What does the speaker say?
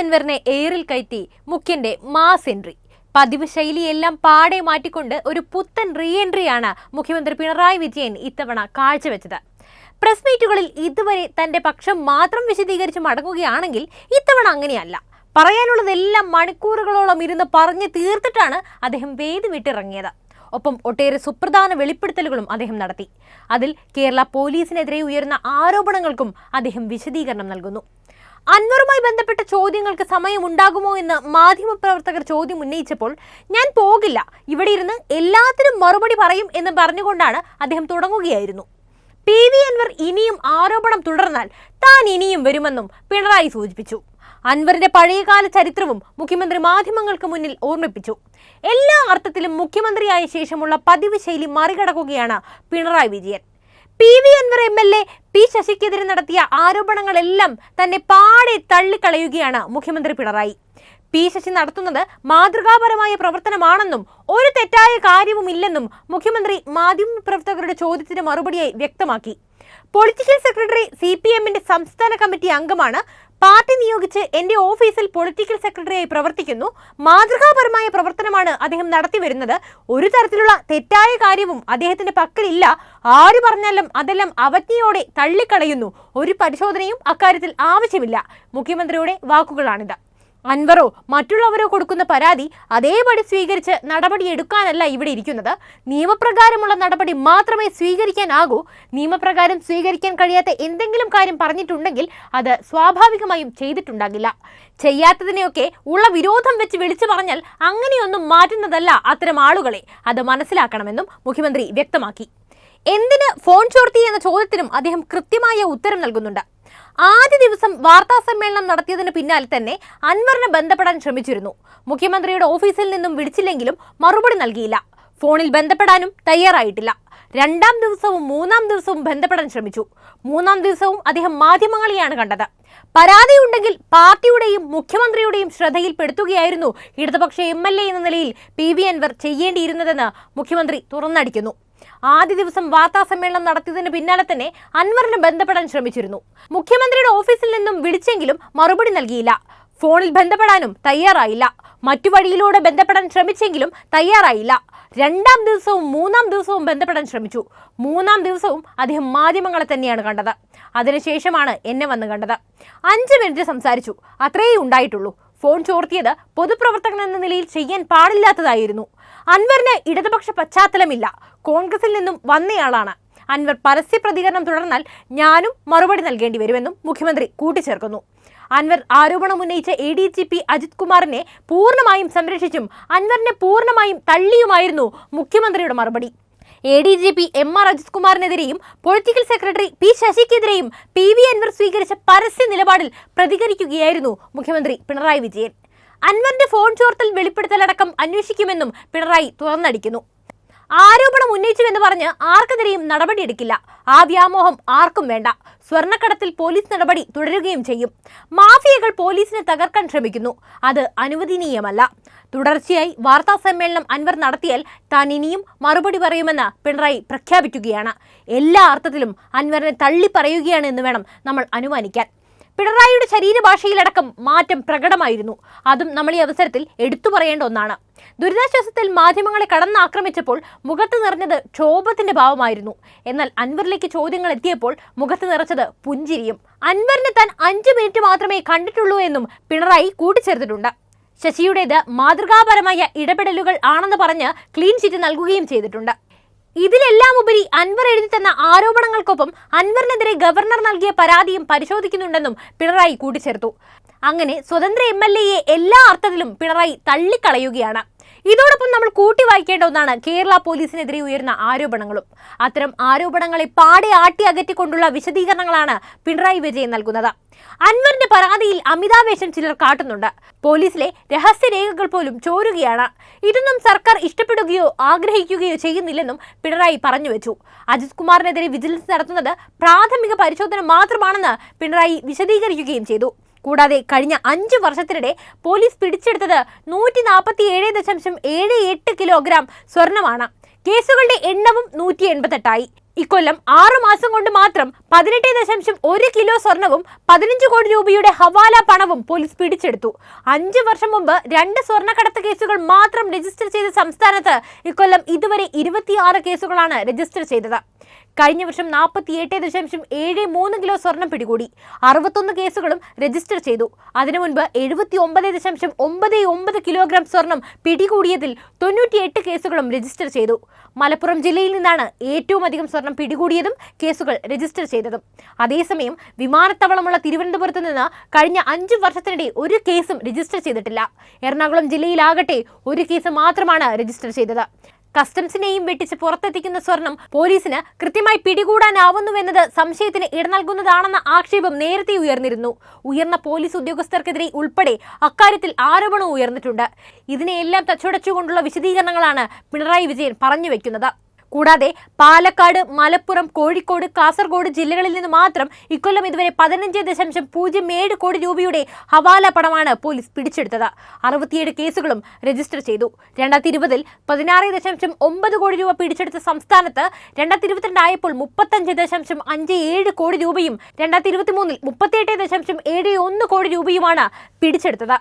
അൻവറിനെ എയറിൽ കയറ്റി മുഖ്യന്റെ മാസ് എൻട്രി. പതിവ് ശൈലിയെല്ലാം പാടെ മാറ്റിക്കൊണ്ട് ഒരു പുത്തൻ റീ എൻട്രിയാണ് മുഖ്യമന്ത്രി പിണറായി വിജയൻ ഇത്തവണ കാഴ്ചവെച്ചത്. പ്രസ് മീറ്റുകളിൽ ഇതുവരെ തന്റെ പക്ഷം മാത്രം വിശദീകരിച്ച് മടങ്ങുകയാണെങ്കിൽ ഇത്തവണ അങ്ങനെയല്ല. പറയാനുള്ളതെല്ലാം മണിക്കൂറുകളോളം ഇരുന്ന് പറഞ്ഞു തീർത്തിട്ടാണ് അദ്ദേഹം വേദി വിട്ടിറങ്ങിയത്. ഒപ്പം ഒട്ടേറെ സുപ്രധാന വെളിപ്പെടുത്തലുകളും അദ്ദേഹം നടത്തി. അതിൽ കേരള പോലീസിനെതിരെ ഉയർന്ന ആരോപണങ്ങൾക്കും അദ്ദേഹം വിശദീകരണം നൽകുന്നു. അൻവറുമായി ബന്ധപ്പെട്ട ചോദ്യങ്ങൾക്ക് സമയമുണ്ടാകുമോ എന്ന് മാധ്യമപ്രവർത്തകർ ചോദ്യം ഉന്നയിച്ചപ്പോൾ ഞാൻ പോകില്ല. ഇവിടെ ഇരുന്ന് എല്ലാത്തിനും മറുപടി പറയും എന്ന് പറഞ്ഞുകൊണ്ടാണ് അദ്ദേഹം തുടങ്ങുകയായിരുന്നു. പി. വി. അൻവർ ഇനിയും ആരോപണം തുടർന്നാൽ താൻ ഇനിയും വരുമെന്നും പിണറായി സൂചിപ്പിച്ചു. അൻവറിന്റെ പഴയകാല ചരിത്രവും മുഖ്യമന്ത്രി മാധ്യമങ്ങൾക്ക് മുന്നിൽ ഓർമ്മിപ്പിച്ചു. എല്ലാ അർത്ഥത്തിലും മുഖ്യമന്ത്രിയായ ശേഷമുള്ള പതിവ് ശൈലി മറികടക്കുകയാണ് Pinarayi Vijayan. P V Anvar M L A P ശശിക്കെതിരെ നടത്തിയ ആരോപണങ്ങളെല്ലാം തന്നെ പാടെ തള്ളിക്കളയുകയാണ് മുഖ്യമന്ത്രി പിണറായി. പി ശശി നടത്തുന്നത് മാതൃകാപരമായ പ്രവർത്തനമാണെന്നും ഒരു തെറ്റായ കാര്യവുമില്ലെന്നും മുഖ്യമന്ത്രി മാധ്യമപ്രവർത്തകരുടെ ചോദ്യത്തിന് മറുപടിയായി വ്യക്തമാക്കി. പൊളിറ്റിക്കൽ സെക്രട്ടറി സി പി എമ്മിന്റെ സംസ്ഥാന കമ്മിറ്റി അംഗമാണ് പാർട്ടി നിയോഗിച്ച് എന്റെ ഓഫീസിൽ പൊളിറ്റിക്കൽ സെക്രട്ടറിയായി പ്രവർത്തിക്കുന്നു. മാതൃകാപരമായ പ്രവർത്തനമാണ് അദ്ദേഹം നടത്തിവരുന്നത് ഒരു തരത്തിലുള്ള തെറ്റായ കാര്യവും അദ്ദേഹത്തിന്റെ പക്കലില്ല. ആര് പറഞ്ഞാലും അതെല്ലാം അവജ്ഞയോടെ തള്ളിക്കളയുന്നു. ഒരു പരിശോധനയും അക്കാര്യത്തിൽ ആവശ്യമില്ല. മുഖ്യമന്ത്രിയുടെ വാക്കുകളാണിത്. അൻവറോ മറ്റുള്ളവരോ കൊടുക്കുന്ന പരാതി അതേപടി സ്വീകരിച്ച് നടപടി എടുക്കാനല്ല ഇവിടെ ഇരിക്കുന്നത്. നിയമപ്രകാരമുള്ള നടപടി മാത്രമേ സ്വീകരിക്കാനാകൂ. നിയമപ്രകാരം സ്വീകരിക്കാൻ കഴിയാത്ത എന്തെങ്കിലും കാര്യം പറഞ്ഞിട്ടുണ്ടെങ്കിൽ അത് സ്വാഭാവികമായും ചെയ്തിട്ടുണ്ടാകില്ല. ചെയ്യാത്തതിനെയൊക്കെ ഉള്ള വിരോധം വെച്ച് വിളിച്ചു പറഞ്ഞാൽ അങ്ങനെയൊന്നും മാറ്റുന്നതല്ല അത്തരം ആളുകളെ. അത് മനസ്സിലാക്കണമെന്നും മുഖ്യമന്ത്രി വ്യക്തമാക്കി. എന്തിന് ഫോൺ ചോർത്തി എന്ന ചോദ്യത്തിനും അദ്ദേഹം കൃത്യമായ ഉത്തരം നൽകുന്നുണ്ട്. ആദ്യ ദിവസം വാർത്താ സമ്മേളനം നടത്തിയതിന് പിന്നാലെ തന്നെ അൻവറിനെ ബന്ധപ്പെടാൻ ശ്രമിച്ചിരുന്നു. മുഖ്യമന്ത്രിയുടെ ഓഫീസിൽ നിന്നും വിളിച്ചില്ലെങ്കിലും മറുപടി നൽകിയില്ല. ഫോണിൽ ബന്ധപ്പെടാനും തയ്യാറായിട്ടില്ല. രണ്ടാം ദിവസവും മൂന്നാം ദിവസവും ബന്ധപ്പെടാൻ ശ്രമിച്ചു. മൂന്നാം ദിവസവും അദ്ദേഹം മാധ്യമങ്ങളെയാണ് കണ്ടത്. പരാതിയുണ്ടെങ്കിൽ പാർട്ടിയുടെയും മുഖ്യമന്ത്രിയുടെയും ശ്രദ്ധയിൽപ്പെടുത്തുകയായിരുന്നു ഇടതുപക്ഷ എം എൽ എ എന്ന നിലയിൽ പി വി അൻവർ ചെയ്യേണ്ടിയിരുന്നതെന്ന് മുഖ്യമന്ത്രി തുറന്നടിക്കുന്നു. ആദ്യ ദിവസം വാർത്താ സമ്മേളനം നടത്തിയതിന് പിന്നാലെ തന്നെ അൻവറിന് ബന്ധപ്പെടാൻ ശ്രമിച്ചിരുന്നു. മുഖ്യമന്ത്രിയുടെ ഓഫീസിൽ നിന്നും വിളിച്ചെങ്കിലും മറുപടി നൽകിയില്ല. ഫോണിൽ ബന്ധപ്പെടാനും തയ്യാറായില്ല. മറ്റു വഴിയിലൂടെ ബന്ധപ്പെടാൻ ശ്രമിച്ചെങ്കിലും തയ്യാറായില്ല. രണ്ടാം ദിവസവും മൂന്നാം ദിവസവും ബന്ധപ്പെടാൻ ശ്രമിച്ചു. മൂന്നാം ദിവസവും അദ്ദേഹം മാധ്യമങ്ങളെ തന്നെയാണ് കണ്ടത്. അതിനുശേഷമാണ് എന്നെ വന്ന് കണ്ടത്. അഞ്ച് മിനിറ്റ് സംസാരിച്ചു. അത്രയേ ഉണ്ടായിട്ടുള്ളൂ. ഫോൺ ചോർത്തിയത് പൊതുപ്രവർത്തകൻ എന്ന നിലയിൽ ചെയ്യാൻ പാടില്ലാത്തതായിരുന്നു. അൻവറിന് ഇടതുപക്ഷ പശ്ചാത്തലമില്ല. കോൺഗ്രസിൽ നിന്നും വന്നയാളാണ്. അൻവർ പരസ്യ പ്രതികരണം തുടർന്നാൽ ഞാനും മറുപടി നൽകേണ്ടി വരുമെന്നും മുഖ്യമന്ത്രി കൂട്ടിച്ചേർക്കുന്നു. അൻവർ ആരോപണം ഉന്നയിച്ച A D G P Ajith കുമാറിനെ പൂർണമായും സംരക്ഷിച്ചും അൻവറിനെ പൂർണമായും തള്ളിയുമായിരുന്നു മുഖ്യമന്ത്രിയുടെ മറുപടി. A D G P M R Ajith കുമാറിനെതിരെയും political secretary P ശശിക്കെതിരെയും പി വി അൻവർ സ്വീകരിച്ച പരസ്യ നിലപാടിൽ പ്രതികരിക്കുകയായിരുന്നു മുഖ്യമന്ത്രി പിണറായി വിജയൻ. അൻവറിന്റെ ഫോൺ ചോർത്തൽ വെളിപ്പെടുത്തലടക്കം അന്വേഷിക്കുമെന്നും പിണറായി തുറന്നടിക്കുന്നു. ആരോപണം ഉന്നയിച്ചുവെന്ന് പറഞ്ഞ് ആർക്കെതിരെയും നടപടിയെടുക്കില്ല. ആ വ്യാമോഹം ആർക്കും വേണ്ട. സ്വർണക്കടത്തിൽ പോലീസ് നടപടി തുടരുകയും ചെയ്യും. മാഫിയകൾ പോലീസിനെ തകർക്കാൻ ശ്രമിക്കുന്നു. അത് അനുവദനീയമല്ല. തുടർച്ചയായി വാർത്താ സമ്മേളനം അൻവർ നടത്തിയാൽ താൻ ഇനിയും മറുപടി പറയുമെന്ന് പിണറായി പ്രഖ്യാപിക്കുകയാണ്. എല്ലാ അർത്ഥത്തിലും അൻവറിനെ തള്ളി പറയുകയാണ് എന്ന് വേണം നമ്മൾ അനുമാനിക്കാൻ. പിണറായിയുടെ ശരീരഭാഷയിലടക്കം മാറ്റം പ്രകടമായിരുന്നു. അതും നമ്മൾ ഈ അവസരത്തിൽ എടുത്തു പറയേണ്ട ഒന്നാണ്. ദുരിതാശ്വാസത്തിൽ മാധ്യമങ്ങളെ കടന്നാക്രമിച്ചപ്പോൾ മുഖത്ത് നിറഞ്ഞത് ക്ഷോഭത്തിന്റെ ഭാവമായിരുന്നു. എന്നാൽ അൻവറിലേക്ക് ചോദ്യങ്ങൾ എത്തിയപ്പോൾ മുഖത്ത് നിറച്ചത് പുഞ്ചിരിയും. അൻവറിനെ താൻ അഞ്ചു മിനിറ്റ് മാത്രമേ കണ്ടിട്ടുള്ളൂ എന്നും പിണറായി കൂട്ടിച്ചേർത്തിട്ടുണ്ട്. ശശിയുടേത് മാതൃകാപരമായ ഇടപെടലുകൾ ആണെന്ന് പറഞ്ഞ് ക്ലീൻ ചിറ്റ് നൽകുകയും ചെയ്തിട്ടുണ്ട്. ഇതിലെല്ലാം ഉപരി അൻവർ എഴുതി തന്ന ആരോപണങ്ങൾക്കൊപ്പം അൻവറിനെതിരെ ഗവർണർ നൽകിയ പരാതിയും പരിശോധിക്കുന്നുണ്ടെന്നും പിണറായി കൂട്ടിച്ചേർത്തു. അങ്ങനെ സ്വതന്ത്ര എം എൽ എയെ എല്ലാ അർത്ഥത്തിലും പിണറായി തള്ളിക്കളയുകയാണ്. ഇതോടൊപ്പം നമ്മൾ കൂട്ടി വായിക്കേണ്ട ഒന്നാണ് കേരള പോലീസിനെതിരെ ഉയർന്ന ആരോപണങ്ങളും. അത്തരം ആരോപണങ്ങളെ പാടെ ആട്ടി അകറ്റിക്കൊണ്ടുള്ള വിശദീകരണങ്ങളാണ് പിണറായി വിജയൻ നൽകുന്നത്. അൻവറിന്റെ പരാതിയിൽ അമിതാവേശം ചിലർ കാട്ടുന്നുണ്ട്. പോലീസിലെ രഹസ്യരേഖകൾ പോലും ചോരുകയാണ്. ഇതൊന്നും സർക്കാർ ഇഷ്ടപ്പെടുകയോ ആഗ്രഹിക്കുകയോ ചെയ്യുന്നില്ലെന്നും പിണറായി പറഞ്ഞു വെച്ചു അജിത് കുമാറിനെതിരെ വിജിലൻസ് നടത്തുന്നത് പ്രാഥമിക പരിശോധന മാത്രമാണെന്ന് പിണറായി വിശദീകരിക്കുകയും ചെയ്തു. കൂടാതെ കഴിഞ്ഞ അഞ്ച് വർഷത്തിനിടെ പോലീസ് പിടിച്ചെടുത്തത് നൂറ്റി നാൽപ്പത്തി ഏഴ് ദശാംശം ഏഴ് എട്ട് കിലോഗ്രാം സ്വർണമാണ്. കേസുകളുടെ എണ്ണവും നൂറ്റി എൺപത്തെട്ടായി ഇക്കൊല്ലം ആറു മാസം കൊണ്ട് മാത്രം പതിനെട്ട് ദശാംശം ഒരു കിലോ സ്വർണവും പതിനഞ്ച് കോടി രൂപയുടെ ഹവാല പണവും പോലീസ് പിടിച്ചെടുത്തു. അഞ്ച് വർഷം മുമ്പ് രണ്ട് സ്വർണക്കടത്ത് കേസുകൾ മാത്രം രജിസ്റ്റർ ചെയ്ത സംസ്ഥാനത്ത് ഇക്കൊല്ലം ഇതുവരെ ഇരുപത്തിയാറ് കേസുകളാണ് രജിസ്റ്റർ ചെയ്തത്. കഴിഞ്ഞ വർഷം നാൽപ്പത്തിയെട്ട് ദശാംശം ഏഴ് മൂന്ന് കിലോ സ്വർണം പിടികൂടി. അറുപത്തൊന്ന് കേസുകളും രജിസ്റ്റർ ചെയ്തു. അതിനു മുൻപ് എഴുപത്തി ഒമ്പത് ദശാംശം ഒമ്പത് ഒമ്പത് കിലോഗ്രാം സ്വർണം പിടികൂടിയതിൽ തൊണ്ണൂറ്റിയെട്ട് കേസുകളും രജിസ്റ്റർ ചെയ്തു. മലപ്പുറം ജില്ലയിൽ നിന്നാണ് ഏറ്റവും അധികം സ്വർണം പിടികൂടിയതും കേസുകൾ രജിസ്റ്റർ ചെയ്തതും. അതേസമയം വിമാനത്താവളമുള്ള തിരുവനന്തപുരത്ത് നിന്ന് കഴിഞ്ഞ അഞ്ചു വർഷത്തിനിടെ ഒരു കേസും രജിസ്റ്റർ ചെയ്തിട്ടില്ല. എറണാകുളം ജില്ലയിലാകട്ടെ ഒരു കേസ് മാത്രമാണ് രജിസ്റ്റർ ചെയ്തത്. കസ്റ്റംസിനെയും വെട്ടിച്ച് പുറത്തെത്തിക്കുന്ന സ്വർണം പോലീസിന് കൃത്യമായി പിടികൂടാനാവുന്നുവെന്നത് സംശയത്തിന് ഇട നൽകുന്നതാണെന്ന ആക്ഷേപം നേരത്തെ ഉയർന്നിരുന്നു. ഉയർന്ന പോലീസ് ഉദ്യോഗസ്ഥർക്കെതിരെ ഉൾപ്പെടെ അക്കാര്യത്തിൽ ആരോപണം ഉയർന്നിട്ടുണ്ട്. ഇതിനെയെല്ലാം തച്ചുടച്ചുകൊണ്ടുള്ള വിശദീകരണങ്ങളാണ് പിണറായി വിജയൻ പറഞ്ഞു വെക്കുന്നത്. കൂടാതെ പാലക്കാട് മലപ്പുറം കോഴിക്കോട് കാസർഗോഡ് ജില്ലകളിൽ നിന്ന് മാത്രം ഇക്കൊല്ലം ഇതുവരെ പതിനഞ്ച് ദശാംശം പൂജ്യം ഏഴ് കോടി രൂപയുടെ ഹവാല പണമാണ് പോലീസ് പിടിച്ചെടുത്തത്. അറുപത്തിയേഴ് കേസുകളും രജിസ്റ്റർ ചെയ്തു. രണ്ടായിരത്തി ഇരുപതിൽ പതിനാറ് ദശാംശം ഒമ്പത് കോടി രൂപ പിടിച്ചെടുത്ത സംസ്ഥാനത്ത് രണ്ടായിരത്തി ഇരുപത്തിരണ്ടായപ്പോൾ മുപ്പത്തഞ്ച് ദശാംശം അഞ്ച് ഏഴ് കോടി രൂപയും രണ്ടായിരത്തി ഇരുപത്തി മൂന്നിൽ മുപ്പത്തിയെട്ട് ദശാംശം ഏഴ് ഒന്ന് കോടി രൂപയുമാണ് പിടിച്ചെടുത്തത്.